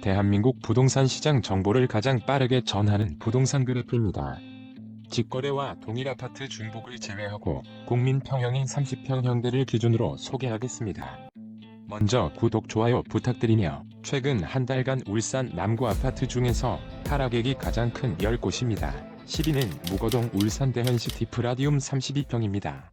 대한민국 부동산 시장 정보를 가장 빠르게 전하는 부동산 그래프입니다. 직거래와 동일 아파트 중복을 제외하고 국민 평형인 30평 형대를 기준으로 소개하겠습니다. 먼저 구독, 좋아요 부탁드리며 최근 한 달간 울산 남구 아파트 중에서 하락액이 가장 큰 10곳입니다. 10위는 무거동 울산 대현시티 프라디움 32평입니다.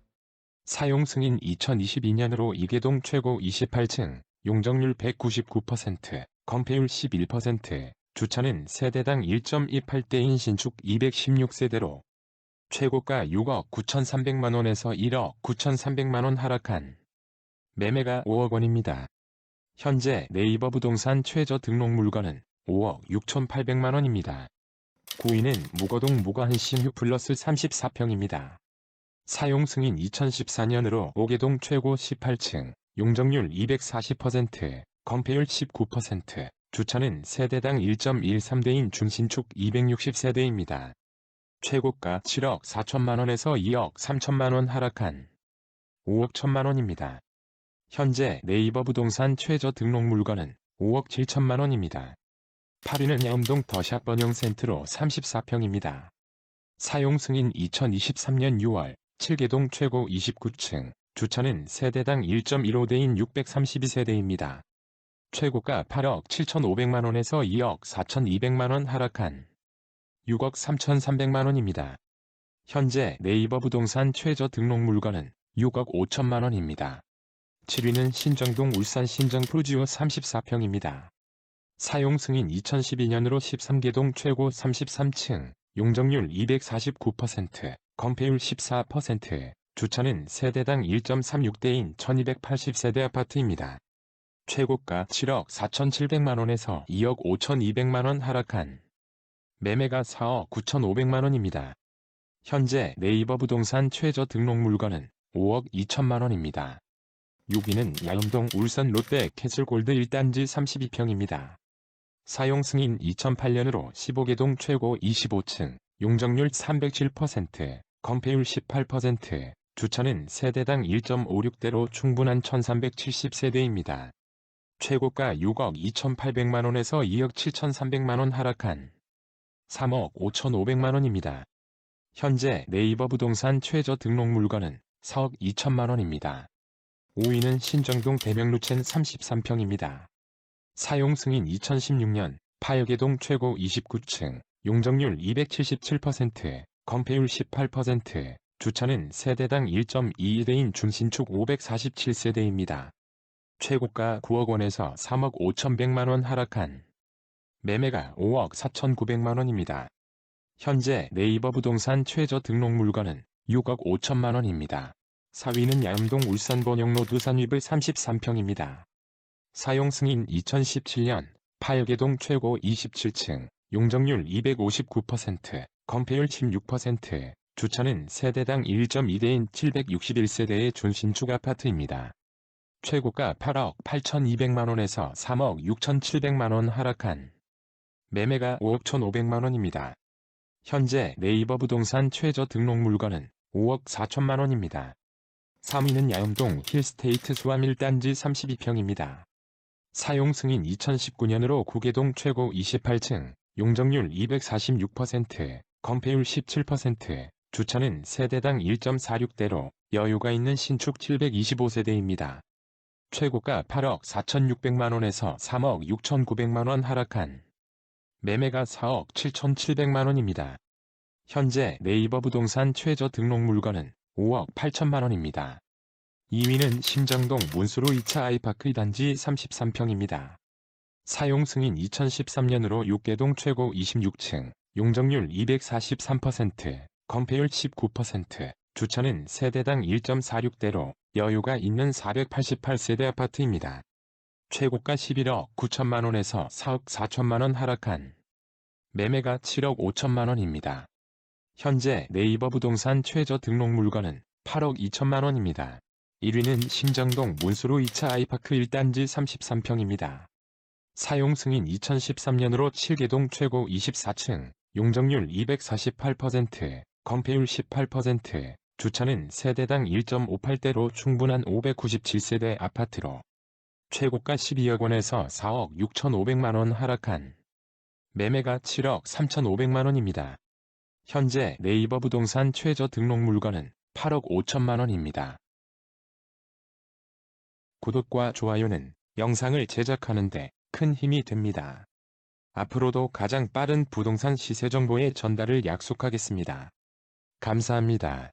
사용 승인 2022년으로 이계동 최고 28층, 용적률 199%, 건폐율 11%, 주차는 세대당 1.28대인 신축 216세대로 최고가 6억 9,300만원에서 1억 9,300만원 하락한 매매가 5억 원입니다. 현재 네이버 부동산 최저 등록 물건은 5억 6,800만 원입니다. 9위는 무거동 무거한신휴 플러스 34평입니다. 사용 승인 2014년으로 오계동 최고 18층, 용적률 240%, 건폐율 19%, 주차는 세대당 1.13대인 중신축 260세대입니다. 최고가 7억 4천만원에서 2억 3천만원 하락한 5억 천만원입니다. 현재 네이버 부동산 최저 등록 물건은 5억 7천만원입니다. 8위는 양동 더샵 번영 센트로 34평입니다. 사용 승인 2023년 6월 7개동 최고 29층, 주차는 세대당 1.15대인 632세대입니다. 최고가 8억 7,500만원에서 2억 4,200만원 하락한 6억 3,300만원입니다. 현재 네이버 부동산 최저 등록 물건은 6억 5천만원입니다. 7위는 신정동 울산 신정 프루지오 34평입니다. 사용 승인 2012년으로 13개동 최고 33층, 용적률 249%, 건폐율 14%, 주차는 세대당 1.36대인 1280세대 아파트입니다. 최고가 7억 4,700만원에서 2억 5,200만원 하락한 매매가 4억 9,500만원입니다. 현재 네이버 부동산 최저 등록 물건은 5억 2천만원입니다. 6위는 야음동 울산 롯데 캐슬골드 1단지 32평입니다. 사용 승인 2008년으로 15개동 최고 25층, 용적률 307%, 건폐율 18%, 주차는 세대당 1.56대로 충분한 1370세대입니다. 최고가 6억 2800만원에서 2억 7300만원 하락한 3억 5500만원입니다. 현재 네이버 부동산 최저 등록 물건은 4억 2천만원입니다. 5위는 신정동 대명루첸 33평입니다. 사용 승인 2016년 파여계동 최고 29층, 용적률 277%, 건폐율 18%, 주차는 세대당 1.22대인 중신축 547세대입니다. 최고가 9억 원에서 3억 5천백만 원 하락한 매매가 5억 4천9백만 원입니다. 현재 네이버 부동산 최저 등록 물건은 6억 5천만 원입니다. 4위는 야음동 울산 번영로 두산위브 33평입니다. 사용 승인 2017년 파여계동 최고 27층, 용적률 259%, 건폐율 16%, 주차는 세대당 1.2대인 761세대의 준신축 아파트입니다. 최고가 8억 8,200만원에서 3억 6,700만원 하락한 매매가 5억 1,500만원입니다. 현재 네이버 부동산 최저 등록 물건은 5억 4천만원입니다. 3위는 야음동 힐스테이트 수암 1단지 32평입니다. 사용 승인 2019년으로 구계동 최고 28층, 용적률 246%, 건폐율 17%, 주차는 세대당 1.46대로 여유가 있는 신축 725세대입니다. 최고가 8억 4,600만원에서 3억 6,900만원 하락한 매매가 4억 7,700만원입니다. 현재 네이버 부동산 최저 등록 물건은 5억 8천만원입니다. 2위는 신정동 문수로 2차 아이파크 2단지 33평입니다. 사용 승인 2013년으로 6개동 최고 26층, 용적률 243%, 건폐율 19%, 주차는 세대당 1.46대로 여유가 있는 488세대 아파트입니다. 최고가 11억 9천만원에서 4억 4천만원 하락한 매매가 7억 5천만원입니다. 현재 네이버 부동산 최저 등록 물건은 8억 2천만원입니다. 1위는 신정동 문수로 2차 아이파크 1단지 33평입니다. 사용 승인 2013년으로 7개동 최고 24층, 용적률 248%, 건폐율 18%, 주차는 세대당 1.58대로 충분한 597세대 아파트로 최고가 12억 원에서 4억 6천5백만 원 하락한 매매가 7억 3천5백만 원입니다. 현재 네이버 부동산 최저 등록 물건은 8억 5천만 원입니다. 구독과 좋아요는 영상을 제작하는데 큰 힘이 됩니다. 앞으로도 가장 빠른 부동산 시세 정보의 전달을 약속하겠습니다. 감사합니다.